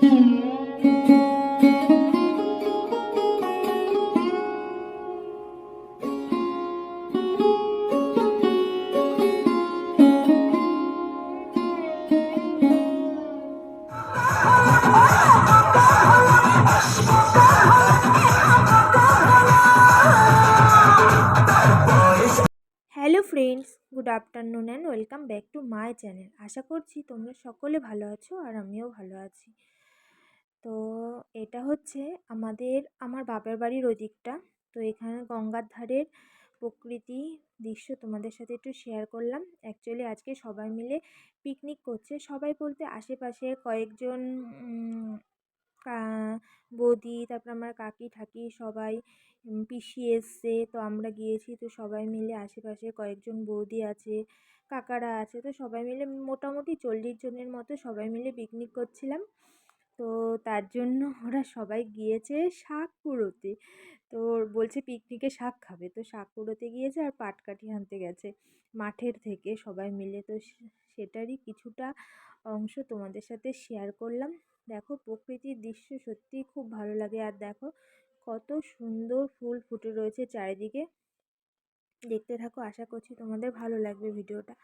Hello friends, good afternoon and welcome back to my channel. আশা করছি তোমরা সকলে ভালো আছো আর আমিও ভালো আছি। তো এটা হচ্ছে আমাদের, আমার বাপের বাড়ির ওদিকটা। তো এখানে গঙ্গার ধারের প্রকৃতি দৃশ্য তোমাদের সাথে একটু শেয়ার করলাম। অ্যাকচুয়ালি আজকে সবাই মিলে পিকনিক করছে। সবাই বলতে আশেপাশে কয়েকজন বৌদি, তারপর আমার কাকি, ঠাকি সবাই পিসি এসছে। তো আমরা গিয়েছি, তো সবাই মিলে আশেপাশে কয়েকজন বৌদি আছে, কাকারা আছে। তো সবাই মিলে মোটামুটি চল্লিশ জনের মতো সবাই মিলে পিকনিক করছিলাম। তো তার জন্য ওরা সবাই গিয়েছে শাক কুড়োতে তো বলছে পিকনিকে শাক খাবে। তো শাক কুড়োতে গিয়েছে আর পাটকাঠি আনতে গেছে। মাঠের থেকে সবাই মিলে। তো সেটারই কিছুটা অংশ তোমাদের সাথে শেয়ার করলাম। দেখো প্রকৃতির দৃশ্য সত্যিই খুব ভালো লাগে। আর দেখো কত সুন্দর ফুল ফুটে রয়েছে চারিদিকে। দেখতে থাকো। আশা করছি তোমাদের ভালো লাগবে ভিডিওটা।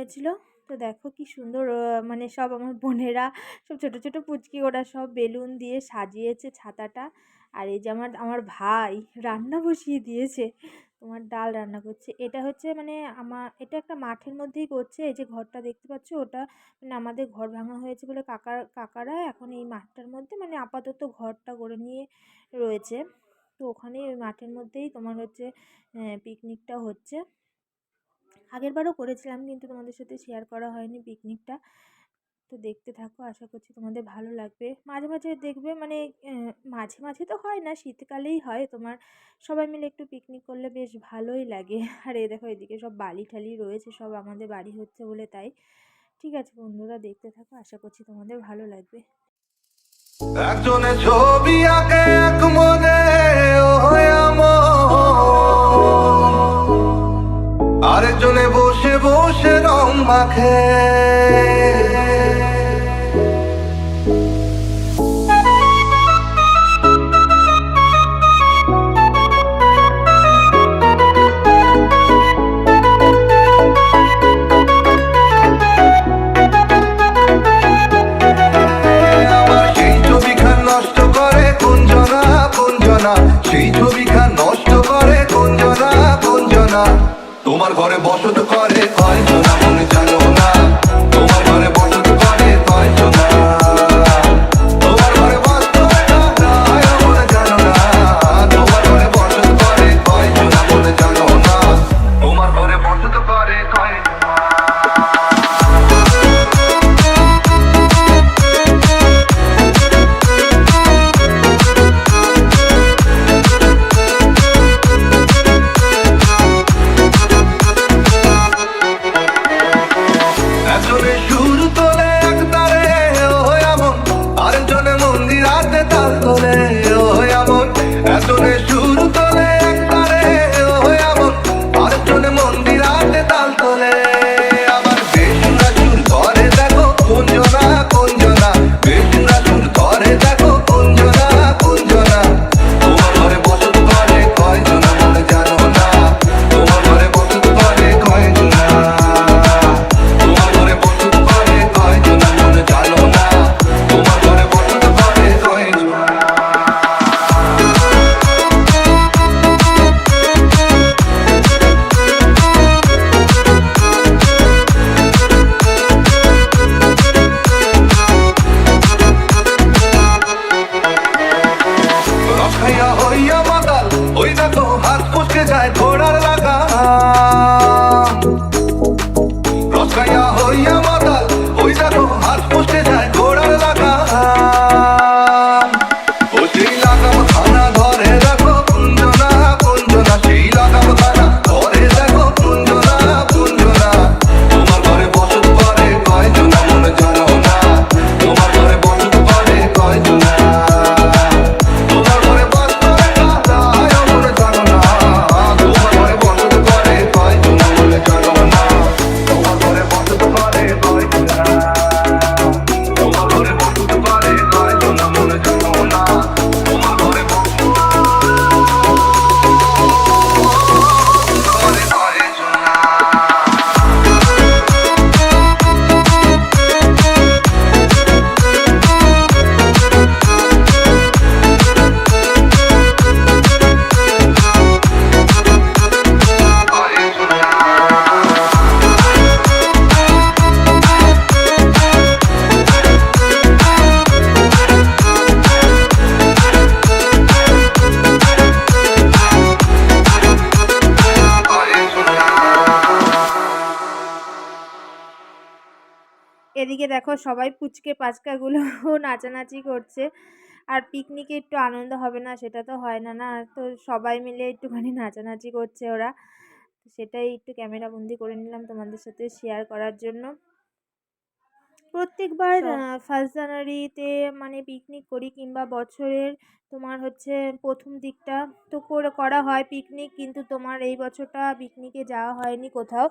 হয়েছিল। তো দেখো কি সুন্দর মানে সব আমার বোনেরা সব ছোট ছোট পুচকি, ওরা সব বেলুন দিয়ে সাজিয়েছে ছাতাটা। আর এই যে আমার আমার ভাই রান্না বসিয়ে দিয়েছে, তোমার ডাল রান্না করছে। এটা হচ্ছে মানে আমার, এটা একটা মাঠের মধ্যেই করছে। এই যে ঘরটা দেখতে পাচ্ছ, ওটা মানে আমাদের ঘর ভাঙা হয়েছে বলে কাকার কাকারা এখন এই মাঠটার মধ্যে মানে আপাতত ঘরটা করে নিয়ে রয়েছে। তো ওখানে ওই মাঠের মধ্যেই তোমার হচ্ছে পিকনিকটা হচ্ছে। আগের বারও করেছিলাম কিন্তু তোমাদের সাথে শেয়ার করা হয়নি পিকনিকটা তো দেখতে থাকো, আশা করছি তোমাদের ভালো লাগবে। মাঝে মাঝে দেখবে মানে মাঝে মাঝে তো হয় না, শীতকালেই হয় তোমার। সবাই মিলে একটু পিকনিক করলে বেশ ভালোই লাগে। আর এই দেখো, এদিকে সব বালি ঠালি রয়েছে, সব আমাদের বাড়ি হচ্ছে বলে তাই। ঠিক আছে বন্ধুরা, দেখতে থাকো, আশা করছি তোমাদের ভালো লাগবে। একজনে ছবি আঁকে রং মাখে আমার সেই ছবিখান নষ্ট করে তোমার ঘরে বসত করে কয়জনা long as এদিকে দেখো সবাই পুচকে পাচকাগুলো নাচানাচি করছে। আর পিকনিকে একটু আনন্দ হবে না, সেটা তো হয় না না? তো সবাই মিলে একটুখানি নাচানাচি করছে ওরা। সেটাই একটু ক্যামেরাবন্দি করে নিলাম তোমাদের সাথে শেয়ার করার জন্য। প্রত্যেকবার ফার্স্ট জানুয়ারিতে মানে পিকনিক করি কিংবা বছরের তোমার হচ্ছে প্রথম দিকটা তো করে করা হয় পিকনিক কিন্তু তোমার এই বছরটা পিকনিকে যাওয়া হয়নি কোথাও।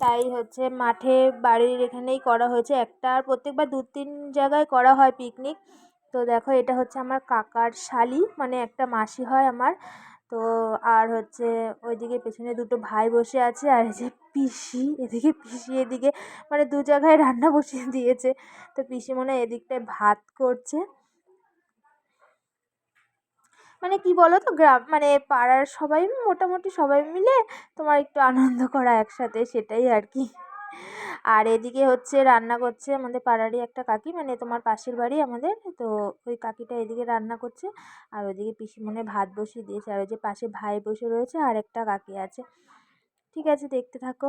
তাই হচ্ছে মাঠে বাড়ির এখানেই করা হয়েছে। একটা আর প্রত্যেকবার দু তিন জায়গায় করা হয় পিকনিক তো দেখো এটা হচ্ছে আমার কাকার শালি মানে একটা মাসি হয় আমার। তো আর হচ্ছে ওইদিকে পেছনে দুটো ভাই বসে আছে আর যে পিসি, এদিকে পিসি, এদিকে মানে দু জায়গায় রান্না বসিয়ে দিয়েছে। তো পিসি মনে হয় এদিকটায় ভাত করছে। মানে কি বলো তো গ্রাম মানে পাড়ার সবাই মোটামুটি সবাই মিলে তোমার একটু আনন্দ করা একসাথে, সেটাই আর কি। আর এদিকে হচ্ছে রান্না করছে আমাদের পাড়ারই একটা কাকি মানে তোমার পাশের বাড়ি আমাদের, তো ওই কাকিটা এদিকে রান্না করছে। আর ওইদিকে পিসি মনে হয় ভাত বসিয়ে দিয়েছে, আর ওই যে পাশে ভাই বসে রয়েছে আর একটা কাকি আছে। ঠিক আছে, দেখতে থাকো।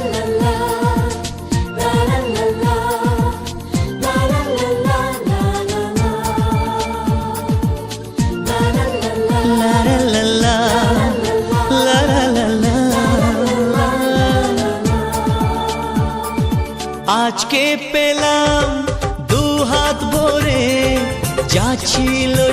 chilo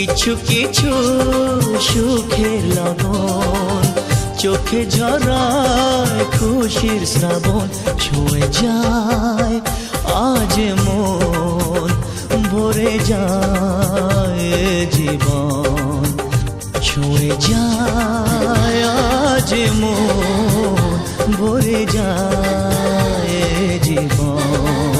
কিছু কিছু সুখের লগন চোখে ঝরায় খুশির শ্রাবণ, ছুঁয়ে যায় আজ মন, ভরে যায় জীবন, ছুঁয়ে যায় আজ মন, ভরে যায় জীবন।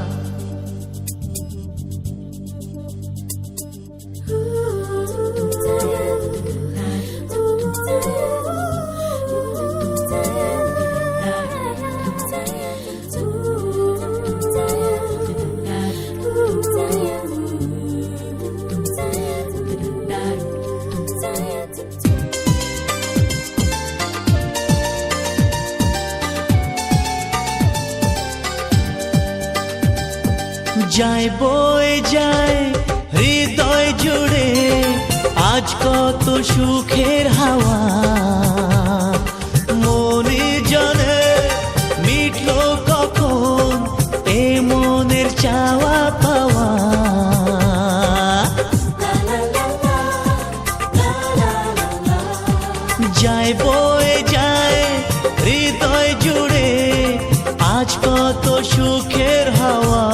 যায় বয়ে যায় হৃদয় জুড়ে আজ কত সুখের হাওয়া। মনে জানে মিটলো কখন এ মনের চাওয়া পাওয়া। যায় বয়ে যায় হৃদয় জুড়ে আজ কত সুখের হাওয়া।